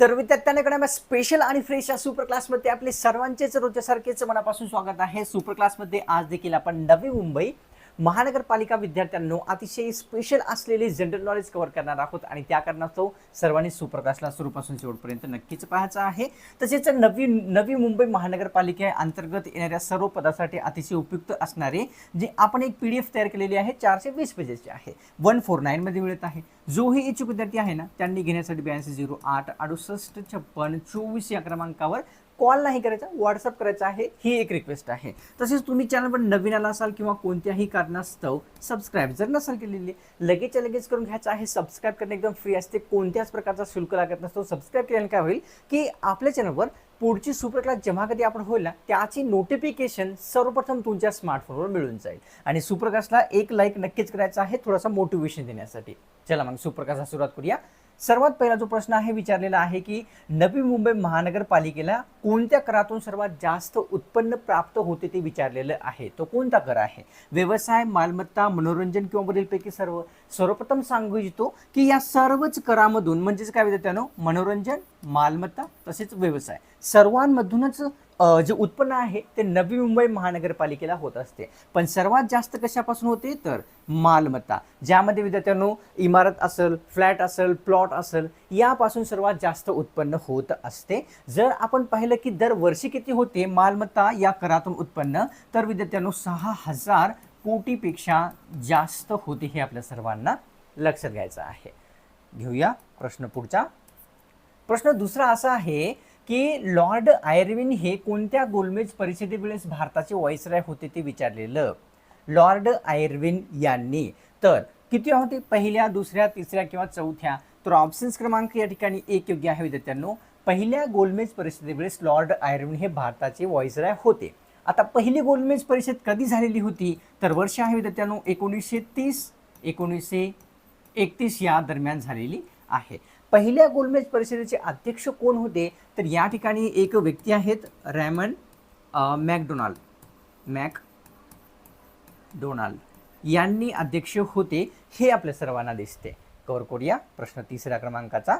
तर विद्यार्थ्यांकडे स्पेशल आणि फ्रेश या सुपर क्लासमध्ये आपले सर्वांचेच रोजच्यासारखेच मनापासून स्वागत आहे. सुपर क्लासमध्ये आज देखील आपण नवी मुंबई महानगरपालिका विद्यार्थ्यांनो अतिशय स्पेशल असलेले जनरल नॉलेज कव्हर करणार आहोत आणि त्या कारणास्तव सर्वांनी सुप्रकाशला सुरूपासून शेवटपर्यंत नक्कीच पाहायचं आहे. तसेच नवी नवी मुंबई महानगरपालिके अंतर्गत येणाऱ्या सर्व पदासाठी अतिशय उपयुक्त असणारे जे आपण एक पी डी एफ तयार केलेली आहे चारशे वीस पेजेसची आहे. वन फोर नाईनमध्ये मिळत आहे. जोही इच्छुक विद्यार्थी आहे ना त्यांनी घेण्यासाठी ब्याऐंशी झिरो आठ अडुसष्ट छप्पन चोवीस या क्रमांकावर कॉल नाही करायचा व्हॉट्सअप करायचा आहे ही एक रिक्वेस्ट आहे. तसेच तुम्ही चॅनलवर नवीन आला असाल किंवा कोणत्याही कारणास्तव सबस्क्राईब जर नसाल केलेली लगेच लगेच करून घ्यायचं आहे सबस्क्राईब करणे एकदम फ्री असते. कोणत्याच प्रकारचा शुल्क लागत नसतो. सबस्क्राईब केल्याने काय होईल की आपल्या चॅनलवर पुढची सुपर क्लास जेव्हा कधी आपण होईल ना त्याची नोटिफिकेशन सर्वप्रथम तुमच्या स्मार्टफोनवर मिळून जाईल. आणि सुपर क्लासला एक लाईक नक्कीच करायचा आहे थोडासा मोटिवेशन देण्यासाठी. चला मग सुपर क्लासला सुरुवात करूया. सर्वात पहिला जो प्रश्न आहे विचारलेला आहे की नवी मुंबई महानगरपालिकेला कोणत्या करातून सर्वात जास्त उत्पन्न प्राप्त होते ते विचारलेलं आहे. तो कोणता कर आहे? व्यवसाय मालमत्ता मनोरंजन किंवा वरीलपैकी सर्व. सर्वप्रथम सांगू इच्छितो की या सर्वच करामधून म्हणजेच काय विद्यार्थ्यानो? मनोरंजन मालमत्ता तसेच व्यवसाय. सर्वांमधूनच जे उत्पन्न आहे ते नवी मुंबई महानगरपालिकेला होत असते. पण सर्वात जास्त कशापासून होते? तर मालमत्ता. ज्यामध्ये विद्यार्थ्यांनो इमारत असेल फ्लॅट असेल प्लॉट असेल यापासून सर्वात जास्त उत्पन्न होत असते. जर आपण पाहिलं की दरवर्षी किती होते मालमत्ता या करातून उत्पन्न तर विद्यार्थ्यांनो सहा हजार कोटीपेक्षा जास्त होते हे आपल्या सर्वांना लक्षात घ्यायचं आहे. घेऊया प्रश्न पुढचा. प्रश्न दुसरा असा आहे की लॉर्ड आयर्विन हे कोणत्या गोलमेज परिषदेवेळेस भारताचे व्हाईसराय होते ते विचारलेलं? लॉर्ड आयर्विन यांनी. तर किती होते? पहिल्या दुसऱ्या तिसऱ्या किंवा चौथ्या? तर ऑप्शन्स क्रमांक या ठिकाणी एक योग्य आहे विद्यार्थ्यांनो. पहिल्या गोलमेज परिषदेवेळेस लॉर्ड आयर्विन हे भारताचे व्हॉइसराय होते. आता पहिली गोलमेज परिषद कधी झालेली होती? तर वर्ष आहे विद्यार्थ्यांनो एकोणीसशे तीस एकोणीसशे एकतीस या दरम्यान झालेली आहे. पहिल्या गोलमेज परिषदेचे अध्यक्ष कोण होते? तर या ठिकाणी एक व्यक्ती आहेत रॅमन मॅकडोनाल्ड. मॅक डोनाल्ड यांनी अध्यक्ष होते हे आपल्या सर्वांना दिसते. कवर करूया प्रश्न तिसऱ्या क्रमांकाचा.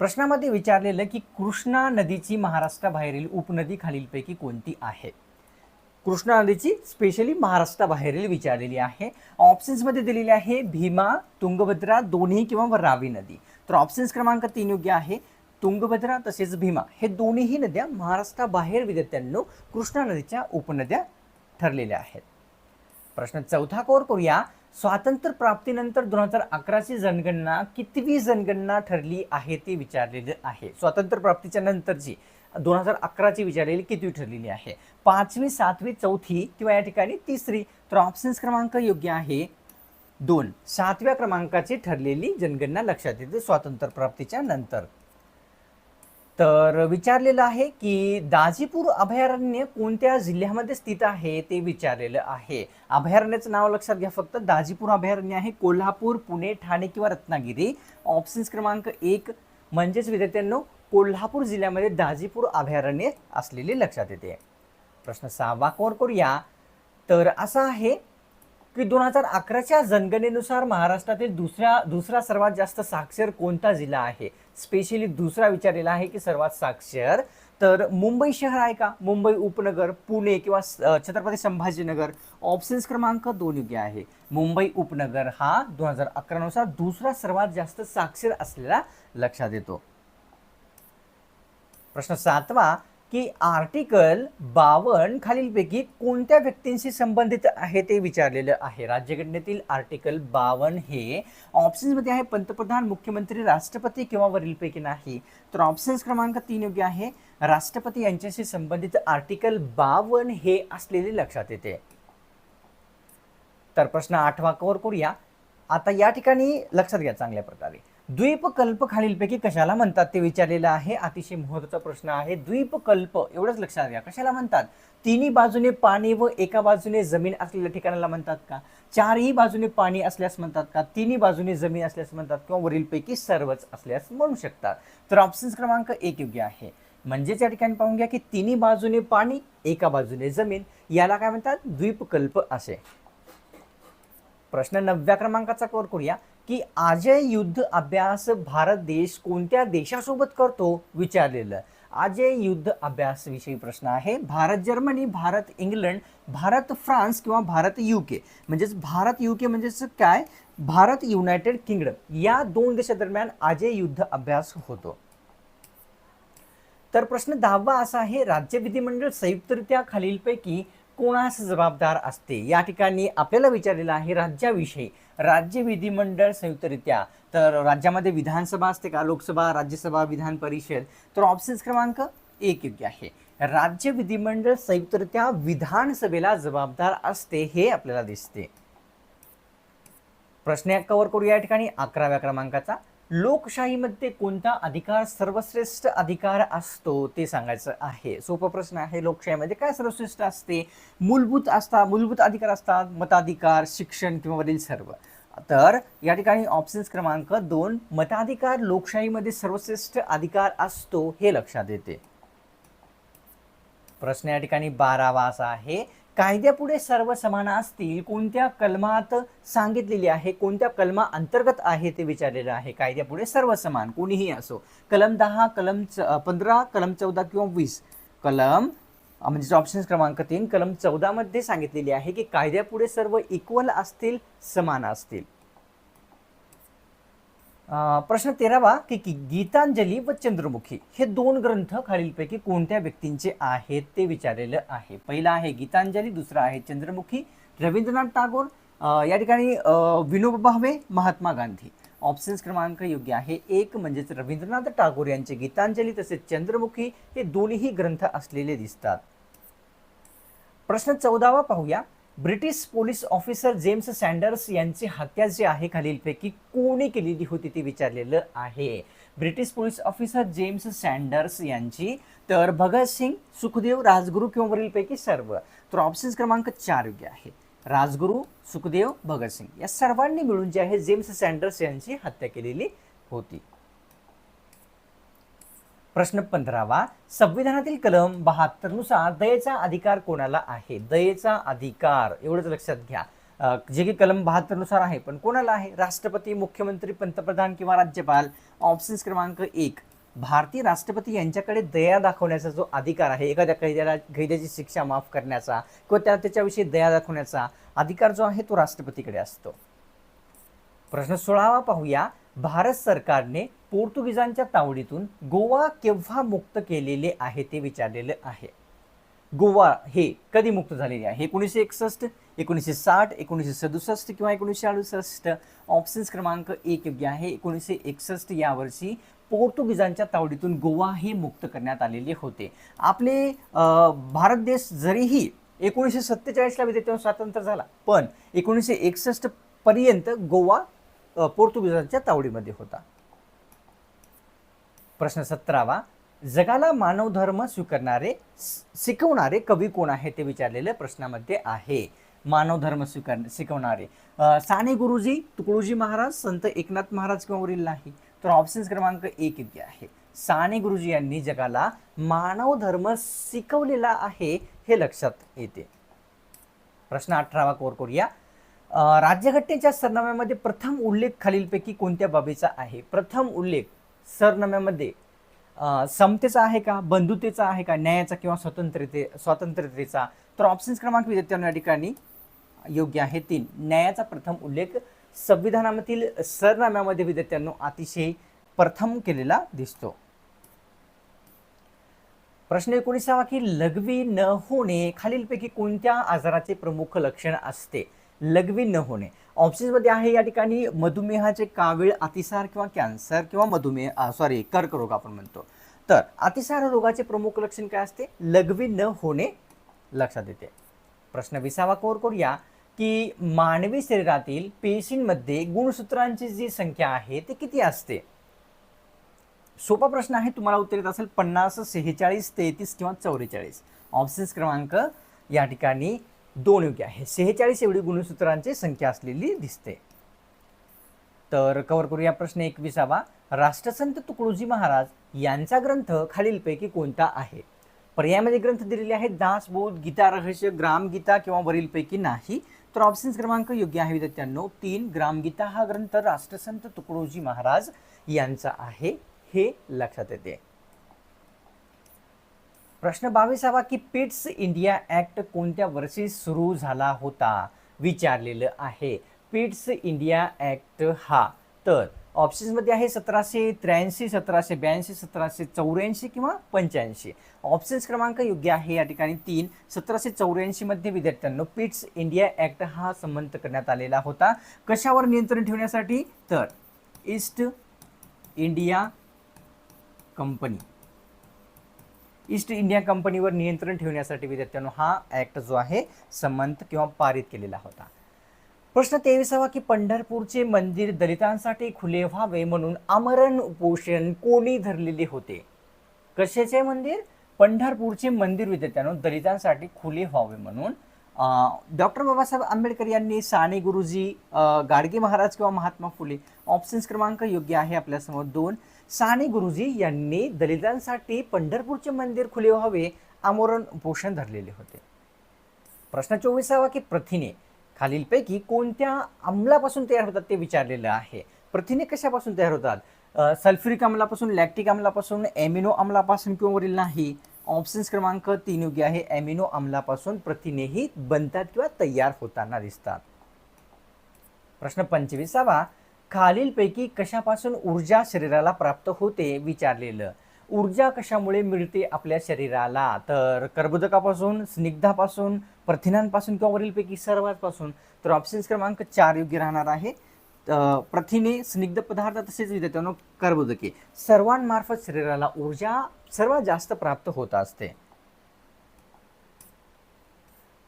प्रश्नामध्ये विचारलेलं की कृष्णा नदीची महाराष्ट्राबाहेरील उपनदी खालीलपैकी कोणती आहे? कृष्णा नदीची स्पेशली महाराष्ट्राबाहेरील विचारलेली आहे. ऑप्शन्समध्ये दिलेली आहे भीमा तुंगभद्रा दोन्ही किंवा रावी नदी. तर ऑप्शन्स क्रमांक तीन योग्य आहे. तुंगभद्रा तसेच भीमा हे दोन्हीही नद्या महाराष्ट्राबाहेर विद्यार्थ्यांनो कृष्णा नदीच्या उपनद्या ठरलेल्या आहेत. प्रश्न चौथा कोर करूया. स्वातंत्र्य प्राप्तीनंतर दोन हजार अकराची जनगणना कितवी जनगणना ठरली आहे ते विचारलेले आहे. स्वातंत्र्य प्राप्तीच्या नंतरची दोन हजार अकराची विचारलेली किती ठरलेली आहे? पाचवी सातवी चौथी किंवा या ठिकाणी तिसरी? तर ऑप्शन्स क्रमांक योग्य आहे दोन. सातव्या क्रमांकाची ठरलेली जनगणना लक्षात येते स्वातंत्र्य प्राप्तीच्या नंतर. तर विचारलेलं आहे की दाजीपूर अभयारण्य कोणत्या जिल्ह्यामध्ये स्थित आहे ते विचारलेलं आहे. अभयारण्याचं नाव लक्षात घ्या फक्त. दाजीपूर अभयारण्य आहे कोल्हापूर पुणे ठाणे किंवा रत्नागिरी. ऑप्शन्स क्रमांक एक म्हणजेच विद्यार्थ्यांनो कोल्हापूर जिल्ह्यामध्ये दाजीपूर अभयारण्य असलेले लक्षात येते. प्रश्न सहावा कोर करूया? तर असा आहे की दोन हजार अकराच्या जनगणनेनुसार महाराष्ट्रातील दुसऱ्या दुसरा सर्वात जास्त साक्षर कोणता जिल्हा आहे? स्पेशली दुसरा विचारलेला आहे की सर्वात साक्षर. तर मुंबई शहर आहे का? मुंबई उपनगर पुणे किंवा स- छत्रपती संभाजीनगर. ऑप्शन्स क्रमांक दोन योग्य आहे. मुंबई उपनगर हा दोन हजार अकरानुसार दुसरा सर्वात जास्त साक्षर असलेला लक्षात येतो. प्रश्न सातवा की आर्टिकल बावन खालीलपैकी कोणत्या व्यक्तींशी संबंधित आहे ते विचारलेलं आहे? राज्यघटनेतील आर्टिकल बावन हे ऑप्शन्समध्ये आहे. पंतप्रधान मुख्यमंत्री राष्ट्रपती किंवा वरीलपैकी नाही. तर ऑप्शन्स क्रमांक तीन योग्य आहे. राष्ट्रपती यांच्याशी संबंधित आर्टिकल बावन हे असलेले लक्षात येते. तर प्रश्न आठवा कवर करूया. आता या ठिकाणी लक्षात घ्या चांगल्या प्रकारे. द्वीपकल्प खालीलपैकी कशाला म्हणतात ते विचारलेलं आहे? अतिशय महत्त्वाचा प्रश्न आहे. द्वीपकल्प एवढंच लक्षात घ्या. कशाला म्हणतात? तिन्ही बाजूने पाणी व एका बाजूने जमीन असलेल्या ठिकाणाला म्हणतात का? चारही बाजूने पाणी असल्यास म्हणतात का? तिन्ही बाजूने जमीन असल्यास म्हणतात किंवा वरीलपैकी सर्वच असल्यास म्हणू शकतात. तर ऑप्शन्स क्रमांक एक योग्य आहे. म्हणजेच या ठिकाणी पाहून घ्या की तिन्ही बाजूने पाणी एका बाजूने जमीन याला काय म्हणतात? द्वीपकल्प असे. प्रश्न नवव्या क्रमांकाचा कोर करूया. की अजय युद्ध अभ्यास भारत देश कोणत्या देशासोबत करतो विचारलेलं. अजय युद्ध अभ्यासविषयी प्रश्न आहे. Bharat Germany Bharat England Bharat France किंवा भारत युके म्हणजेच भारत युके म्हणजेच काय? Bharat United Kingdom. या दोन देशादरम्यान अजय युद्ध अभ्यास होतो. तर प्रश्न दहावा असा आहे. राज्य विधिमंडळ संयुक्तरित्या खालीलपैकी कोणास जबाबदार असते? या ठिकाणी आपल्याला विचारलेलं आहे राज्याविषयी. राज्य विधिमंडळ संयुक्तरित्या तर राज्यामध्ये विधानसभा असते का? लोकसभा राज्यसभा विधान परिषद? तर ऑप्शन्स क्रमांक एक योग्य आहे. राज्य विधिमंडळ संयुक्तरित्या विधानसभेला जबाबदार असते हे आपल्याला दिसते. प्रश्न कव्हर करू या ठिकाणी अकराव्या क्रमांकाचा. लोकशाहीमध्ये कोणता अधिकार सर्वश्रेष्ठ अधिकार असतो ते सांगायचं आहे. सोपा प्रश्न आहे लोकशाहीमध्ये काय सर्वश्रेष्ठ असते? मूलभूत असतात मूलभूत अधिकार असतात मताधिकार शिक्षण किंवा वरील सर्व. तर या ठिकाणी ऑप्शन्स क्रमांक दोन मताधिकार लोकशाहीमध्ये सर्वश्रेष्ठ अधिकार असतो हे लक्षात येते. प्रश्न या ठिकाणी बारावा असा आहे. कायद्यापुढे सर्व समान असतील कोणत्या कलमात सांगितलेली आहे कोणत्या कलमा अंतर्गत आहे ते विचारलेलं आहे. कायद्यापुढे सर्व समान कोणीही असो. कलम दहा कलम च पंधरा कलम चौदा किंवा वीस. कलम म्हणजे ऑप्शन क्रमांक तीन कलम चौदामध्ये सांगितलेली आहे की कायद्यापुढे सर्व इक्वल असतील समान असतील. प्रश्न तेरावा की की गीतांजली व चंद्रमुखी हे दोन ग्रंथ खालीलपैकी कोणत्या व्यक्तींचे आहेत ते विचारलेलं आहे? पहिला आहे गीतांजली दुसरा आहे चंद्रमुखी. रवींद्रनाथ टागोर या ठिकाणी अं, विनोबा भावे महात्मा गांधी. ऑप्शन्स क्रमांक योग्य आहे एक म्हणजेच रवींद्रनाथ टागोर यांचे गीतांजली तसेच चंद्रमुखी हे दोन्ही ग्रंथ असलेले दिसतात. प्रश्न चौदावा पाहूया. British police officer James Sanders यांची हत्या जी आहे खालीलपैकी कोणी केलेली होती ते विचारलेलं आहे. British police officer James Sanders यांची तर भगतसिंग सुखदेव राजगुरू किंवा वरीलपैकी सर्व. तर ऑप्शन्स क्रमांक चार योग्य आहे. राजगुरू सुखदेव भगतसिंग या सर्वांनी मिळून जे आहे जेम्स सँडर्स यांची हत्या केलेली होती. प्रश्न पंधरावा संविधानातील कलम बहात्तरनुसार दयेचा अधिकार कोणाला आहे? दयेचा अधिकार एवढंच लक्षात घ्या. जे की कलम बहात्तरनुसार आहे पण कोणाला आहे? राष्ट्रपती मुख्यमंत्री पंतप्रधान किंवा राज्यपाल? ऑप्शन्स क्रमांक एक भारतीय राष्ट्रपती यांच्याकडे दया दाखवण्याचा जो अधिकार आहे एखाद्या कैद्याला कैद्याची शिक्षा माफ करण्याचा किंवा त्या त्याच्याविषयी दया दाखवण्याचा अधिकार जो आहे तो राष्ट्रपतीकडे असतो. प्रश्न सोळावा पाहूया भारत सरकारने पोर्तुगीजांच्या तावडीतून गोवा केव्हा मुक्त केलेले आहे ते विचारलेलं आहे. गोवा हे कधी मुक्त झालेले आहे? एकोणीसशे एकसष्ट एकोणीसशे साठ एकोणीसशे सदुसष्ट किंवा एकोणीसशे अडुसष्ट? ऑप्शन्स क्रमांक एक योग्य आहे. एकोणीसशे एकसष्ट यावर्षी पोर्तुगीजांच्या तावडीतून गोवा हे मुक्त करण्यात आलेले होते. आपले भारत देश जरीही एकोणीसशे सत्तेचाळीसला विद्यार्थ्यांना स्वातंत्र्य झाला पण एकोणीसशे एकसष्ट पर्यंत गोवा पोर्तुगीजांच्या तावडीमध्ये होता. प्रश्न सतरावा. जगाला मानव धर्म स्वीकारणारे शिकवणारे कवी कोण आहे ते विचारलेल्या प्रश्नामध्ये आहे. मानव धर्म स्वीकार शिकवणारे. साने गुरुजी तुकडोजी महाराज संत एकनाथ महाराज किंवा वरील नाही तर ऑप्शन्स क्रमांक एक इथे आहे. साने गुरुजी यांनी जगाला मानव धर्म शिकवलेला आहे हे लक्षात येते. प्रश्न अठरावा कोर करूया. राज्यघटनेच्या सरनाम्यामध्ये प्रथम उल्लेख खालीलपैकी कोणत्या बाबीचा आहे? प्रथम उल्लेख सरनाम्यामध्ये समतेचा आहे का बंधुतेचा आहे का न्यायाचा किंवा स्वतंत्रते स्वातंत्र्यतेचा तर ऑप्शन्स क्रमांक विद्यार्थ्यांना या ठिकाणी योग्य आहे तीन. न्यायाचा प्रथम उल्लेख संविधानामधील सरनाम्यामध्ये विद्यार्थ्यांना अतिशय प्रथम केलेला दिसतो. प्रश्न एकोणीसावा की लघवी न होणे खालीलपैकी कोणत्या आजाराचे प्रमुख लक्षण असते? लघवी न होणे. ऑप्शन्समध्ये आहे या ठिकाणी मधुमेहाचे कावीळ अतिसार किंवा कॅन्सर किंवा मधुमेह सॉरी कर्करोग आपण म्हणतो. तर अतिसार रोगाचे प्रमुख लक्षण काय असते? लघवी न होणे लक्षात येते. प्रश्न विसावा कोर करूया की मानवी शरीरातील पेशींमध्ये गुणसूत्रांची जी संख्या आहे ती किती असते? सोपा प्रश्न आहे तुम्हाला उत्तर येत असेल पन्नास सेहेचाळीस तेहतीस किंवा चौवेचाळीस. ऑप्शन्स क्रमांक या ठिकाणी दोन योग्य आहे. सेहेचाळीस एवढी गुणसूत्रांची संख्या असलेली दिसते. तर कव्हर करूया प्रश्न एकविसावा. राष्ट्रसंत तुकडोजी महाराज यांचा ग्रंथ खालीलपैकी कोणता आहे? पर्यायामध्ये ग्रंथ दिलेले आहेत दासबोध गीता रहस्य ग्रामगीता किंवा वरीलपैकी नाही. तर ऑप्शन क्रमांक योग्य आहे विद्यार्थ्यांनो. तीन ग्रामगीता हा ग्रंथ राष्ट्रसंत तुकडोजी महाराज यांचा आहे. हे लक्षात येते. प्रश्न बावीसावा की पिट्स इंडिया ऍक्ट कोणत्या वर्षी सुरू झाला होता? विचारलेलं आहे. पिट्स इंडिया ऍक्ट हा. तर ऑप्शन्समध्ये आहे सतराशे त्र्याऐंशी सतराशे ब्याऐंशी सतराशे चौऱ्याऐंशी किंवा पंच्याऐंशी. ऑप्शन्स क्रमांक योग्य आहे. या ठिकाणी तीन सतराशे चौऱ्याऐंशीमध्ये विद्यार्थ्यांना पिट्स इंडिया ऍक्ट हा संबंध करण्यात आलेला होता. कशावर नियंत्रण ठेवण्यासाठी? तर East India company. East India कंपनीवर नियंत्रण ठेवण्यासाठी विद्यार्थ्यांनो हा ॲक्ट जो आहे संमत किंवा पारित केलेला होता. प्रश्न तेविसावा की पंढरपूरचे मंदिर दलितांसाठी खुले व्हावे म्हणून आमरण उपोषण कोणी धरलेले होते? कशाचे मंदिर? पंढरपूरचे मंदिर विद्यार्थ्यांनो दलितांसाठी खुले व्हावे म्हणून. डॉक्टर बाबासाहेब आंबेडकर यांनी साने गुरुजी गाडगे महाराज किंवा महात्मा फुले ऑप्शन्स क्रमांक योग्य आहे आपल्यासमोर दोन. साने गुरुजी यांनी दलितांसाठी पंढरपूरचे मंदिर खुले व्हावे आमरण पोषण धरलेले होते. प्रश्न चोवीसावा की प्रथिने. खालीलपैकी कोणत्या अंमलापासून तयार होतात ते विचारलेलं आहे. प्रथिने कशापासून तयार होतात? सल्फ्युरिक अमलापासून लॅक्टिक अमलापासून एमिनो अमलापासून किंवा वरील नाही? ऑप्शन्स क्रमांक तीन योग्य आहे. एमिनो अमलापासून प्रथिनेही बनतात किंवा तयार होताना दिसतात. प्रश्न पंचवीसावा. खालीलपैकी कशापासून ऊर्जा शरीराला प्राप्त होते विचारलेलं. ऊर्जा कशामुळे मिळते आपल्या शरीराला? तर कर्बोदकापासून स्निग्धापासून प्रथिनांपासून किंवा वरीलपैकी सर्वांपासून? तर ऑप्शन्स क्रमांक चार योग्य राहणार आहे. प्रथिने स्निग्ध पदार्थ तसेच विद्यार्थ्यांनो कर्बोदके. सर्वांमार्फत शरीराला ऊर्जा सर्वात जास्त प्राप्त होत असते.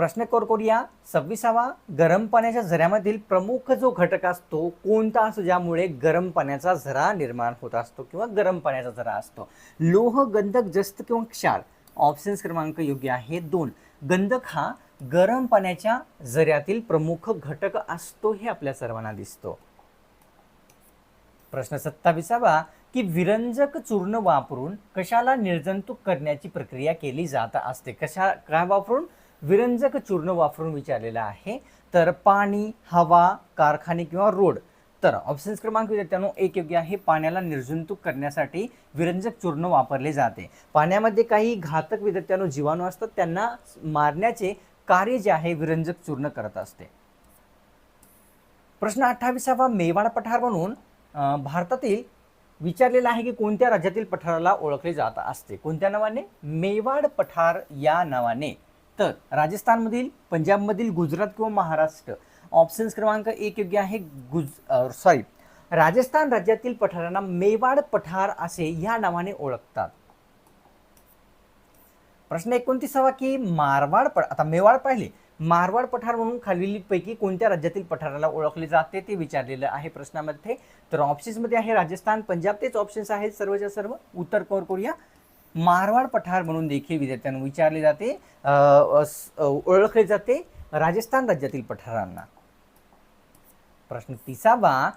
प्रश्न कोरकोरिया सव्वीसावा गरम पाण्याच्या झऱ्यामधील प्रमुख जो घटक असतो कोणता असतो? ज्यामुळे गरम पाण्याचा झरा निर्माण होत असतो किंवा गरम पाण्याचा झरा असतो. लोह गंधक जस्त किंवा क्षार. ऑप्शन्स क्रमांक योग्य आहे दोन. गंधक हा गरम पाण्याच्या झऱ्यातील प्रमुख घटक असतो हे आपल्या सर्वांना दिसतो. प्रश्न सत्तावीसावा की विरंजक चूर्ण वापरून कशाला निर्जंतुक करण्याची प्रक्रिया केली जात असते? कशा काय वापरून? विरंजक चूर्ण वापरून विचारलेलं आहे. तर पाणी हवा कारखाने किंवा रोड. तर ऑप्शन्स क्रमांक विद्यार्थ्यांनो एक योग्य आहे. पाण्याला निर्जंतुक करण्यासाठी विरंजक चूर्ण वापरले जाते. पाण्यामध्ये काही घातक विद्यार्थ्यांनो जीवाणू असतात. त्यांना मारण्याचे कार्य जे आहे विरंजक चूर्ण करत असते. प्रश्न अठ्ठावीसावा मेवाड पठार म्हणून भारतातील विचारलेला आहे की कोणत्या राज्यातील पठाराला ओळखले जात असते? कोणत्या नावाने? मेवाड पठार या नावाने. तर राजस्थानमधील पंजाबमधील गुजरात किंवा महाराष्ट्र. ऑप्शन्स क्रमांक एक योग्य आहे गुज सॉरी राजस्थान राज्यातील पठारांना मेवाड पठार असे या नावाने ओळखतात. प्रश्न एकोणतीसावा की मारवाड प आता मेवाड पाहिले. मारवाड पठार म्हणून खालीलपैकी कोणत्या राज्यातील पठाराला ओळखले जाते ते विचारलेलं आहे प्रश्नामध्ये. तर ऑप्शन्समध्ये आहे राजस्थान पंजाब तेच ऑप्शन्स आहेत सर्वच्या सर्व. उत्तर कोर कोरिया. मारवाड पठार म्हणून देखील विद्यार्थ्यांना विचारले जाते. ओळखले जाते राजस्थान राज्यातील पठारांना. प्रश्न तिसावा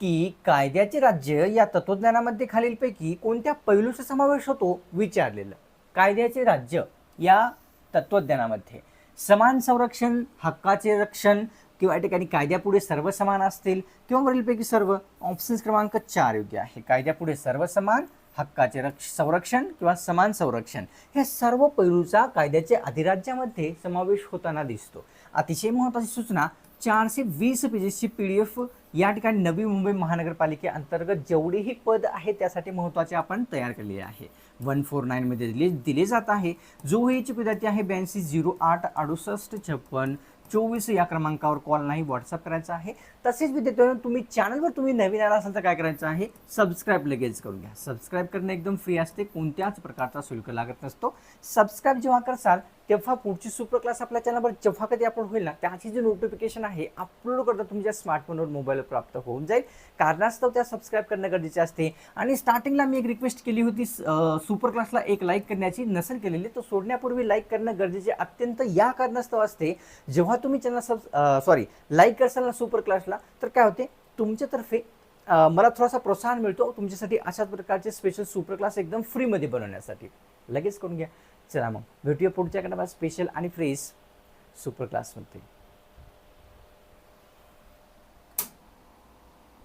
की कायद्याचे राज्य या तत्वज्ञानामध्ये खालीलपैकी कोणत्या पैलूचा समावेश होतो? विचारलेलं. कायद्याचे राज्य या तत्वज्ञानामध्ये समान संरक्षण हक्काचे रक्षण किंवा या ठिकाणी कायद्यापुढे सर्व समान असतील किंवा वरीलपैकी सर्व? ऑप्शन्स क्रमांक चार योग्य आहे. कायद्यापुढे सर्व समान हक्काचे रक्ष संरक्षण किंवा समान संरक्षण हे सर्व पैलूचा कायद्याच्या अधिराज्यामध्ये समावेश होताना दिसतो. अतिशय महत्त्वाची सूचना चारशे वीस पेजेसची पी डी एफ या ठिकाणी नवी मुंबई महानगरपालिकेअंतर्गत जेवढेही पद आहे त्यासाठी महत्त्वाचे आपण तयार केलेले आहे. वन फोर नाईनमध्ये दिले दिले जात आहे. जो हेची विद्यार्थी आहे ब्याऐंशी झिरो आठ अडुसष्ट छप्पन चोवीस या क्रमांकावर कॉल नाही व्हॉट्सअप करायचा आहे. तसेच विद्यार्थ्यांनो तुम्ही चॅनलवर तुम्ही नवीन आला असाल तर काय करायचं आहे? सबस्क्राईब लगेच करून घ्या. सबस्क्राईब करणे एकदम फ्री असते. कोणत्याच प्रकारचा शुल्क लागत नसतो. सबस्क्राईब जेव्हा करसाल तेव्हा पुढची सुपर क्लास आपल्या चॅनलवर जेव्हा कधी अपलोड होईल ना त्याची जी नोटिफिकेशन आहे अपलोड करता तुमच्या स्मार्टफोनवर मोबाईलवर प्राप्त होऊन जाईल. कारणास्तव त्या सबस्क्राईब करणं गरजेचे असते. आणि स्टार्टिंगला मी एक रिक्वेस्ट केली होती सुपर क्लासला एक लाईक करण्याची नसेल केलेली तर सोडण्यापूर्वी लाईक करणं गरजेचे अत्यंत या कारणास्तव असते. जेव्हा तुम्ही चॅनल सब सॉरी लाईक करसाल ना सुपर क्लासला तर काय होते? तुमच्यातर्फे मला थोडासा प्रोत्साहन मिळतो तुमच्यासाठी अशाच प्रकारचे स्पेशल सुपर क्लास एकदम फ्रीमध्ये बनवण्यासाठी. लगेच करून घ्या. चला मग. भेटूया पुढच्या स्पेशल आणि फ्रेश सुपर क्लासमध्ये